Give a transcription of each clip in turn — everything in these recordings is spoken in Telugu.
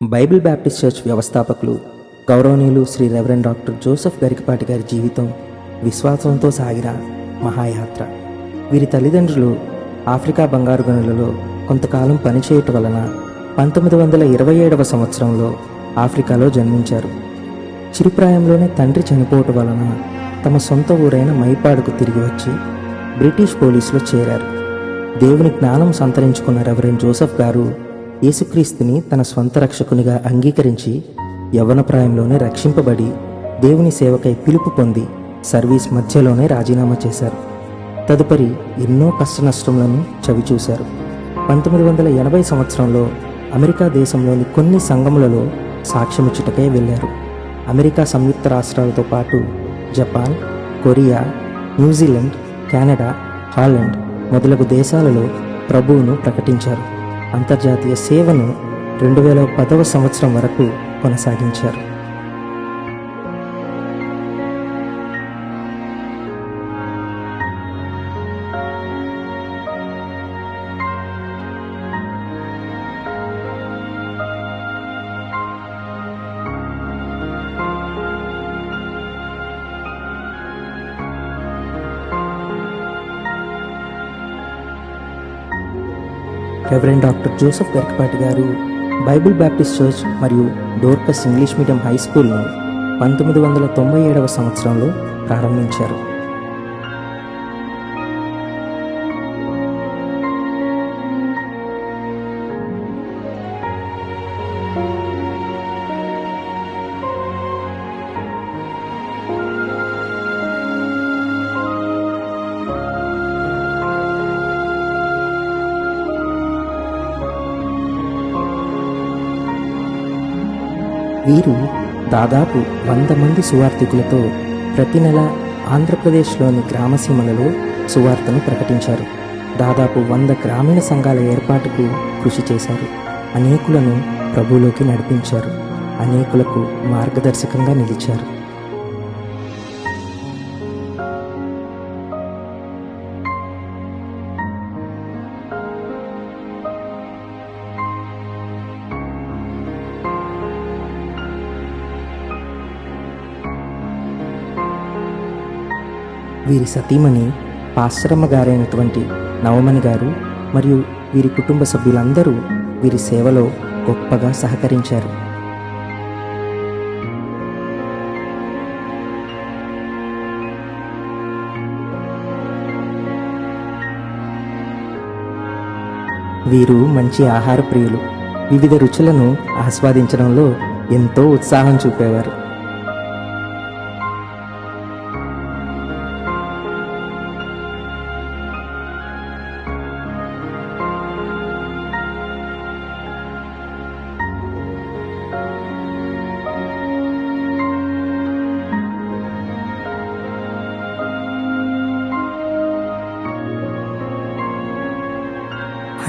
బైబిల్ బ్యాప్టిస్ట్ చర్చ్ వ్యవస్థాపకులు గౌరవనీయులు Shri reverend doctor Joseph Garikapati గారి జీవితం విశ్వాసంతో సాగిన మహాయాత్ర. వీరి తల్లిదండ్రులు ఆఫ్రికా బంగారు గనులలో కొంతకాలం పనిచేయటం వలన పంతొమ్మిది వందల ఇరవై ఏడవ సంవత్సరంలో ఆఫ్రికాలో జన్మించారు. చిరుప్రాయంలోనే తండ్రి చనిపోవటం వలన తమ సొంత ఊరైన మైపాడుకు తిరిగి వచ్చి బ్రిటిష్ పోలీసులో చేరారు. దేవుని జ్ఞానం సంతరించుకున్న రెవరెండ్ జోసెఫ్ గారు యేసుక్రీస్తుని తన స్వంత రక్షకునిగా అంగీకరించి యవ్వనప్రాయంలోనే రక్షింపబడి దేవుని సేవకై పిలుపు పొంది సర్వీస్ మధ్యలోనే రాజీనామా చేశారు. తదుపరి ఎన్నో కష్టనష్టములను చవిచూశారు పంతొమ్మిది వందల ఎనభై సంవత్సరంలో అమెరికా దేశంలోని కొన్ని సంఘములలో సాక్ష్యమిచ్చుటకై వెళ్ళారు. అమెరికా సంయుక్త రాష్ట్రాలతో పాటు Japan Korea New Zealand Canada Holland మొదలగు దేశాలలో ప్రభువును ప్రకటించారు. అంతర్జాతీయ సేవను రెండు వేల పదవ సంవత్సరం వరకు కొనసాగించారు. రెవరెండ్ డాక్టర్ జోసఫ్ గరికపాటి గారు బైబిల్ బ్యాప్టిస్ట్ చర్చ్ మరియు డోర్కస్ ఇంగ్లీష్ మీడియం హై స్కూల్ను పంతొమ్మిది వందల తొంభై ఏడవ సంవత్సరంలో ప్రారంభించారు. వీరు దాదాపు వంద మంది సువార్థికులతో ప్రతి నెల ఆంధ్రప్రదేశ్లోని గ్రామసీమలలో సువార్తను ప్రకటించారు. దాదాపు వంద గ్రామీణ సంఘాల ఏర్పాటుకు కృషి చేశారు. అనేకులను ప్రభులోకి నడిపించారు. అనేకులకు మార్గదర్శకంగా నిలిచారు. వీరి సతీమణి పాశ్రమ గారైనటువంటి నవమణి గారు మరియు వీరి కుటుంబ సభ్యులందరూ వీరి సేవలో గొప్పగా సహకరించారు. వీరు మంచి ఆహార ప్రియులు వివిధ రుచులను ఆస్వాదించడంలో ఎంతో ఉత్సాహం చూపేవారు.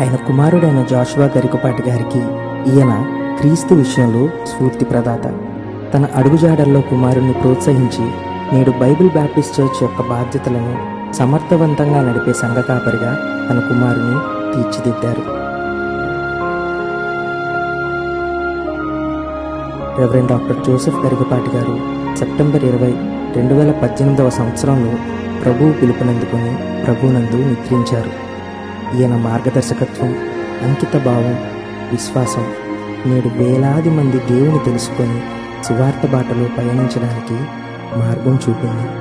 ఆయన కుమారుడైన జాషువా గరికపాటి గారికి ఈయన క్రీస్తు విషయంలో స్ఫూర్తి ప్రదాత. తన అడుగుజాడల్లో కుమారుణ్ణి ప్రోత్సహించి నేడు బైబిల్ బ్యాప్టిస్ట్ చర్చ్ యొక్క బాధ్యతలను సమర్థవంతంగా నడిపే సంఘకాపరిగా తన కుమారుని తీర్చిదిద్దారు. రెవరెండ్ డాక్టర్ జోసెఫ్ గరిగపాటి గారు సెప్టెంబర్ ఇరవై రెండు వేల పద్దెనిమిదవ సంవత్సరంలో ప్రభువు పిలుపునందుకొని ప్రభునందు నిద్రించారు. ఈయన మార్గదర్శకత్వం అంకిత భావం విశ్వాసం నేడు వేలాది మంది దేవుని తెలుసుకొని సువార్త బాటలో పయనించడానికి మార్గం చూపింది.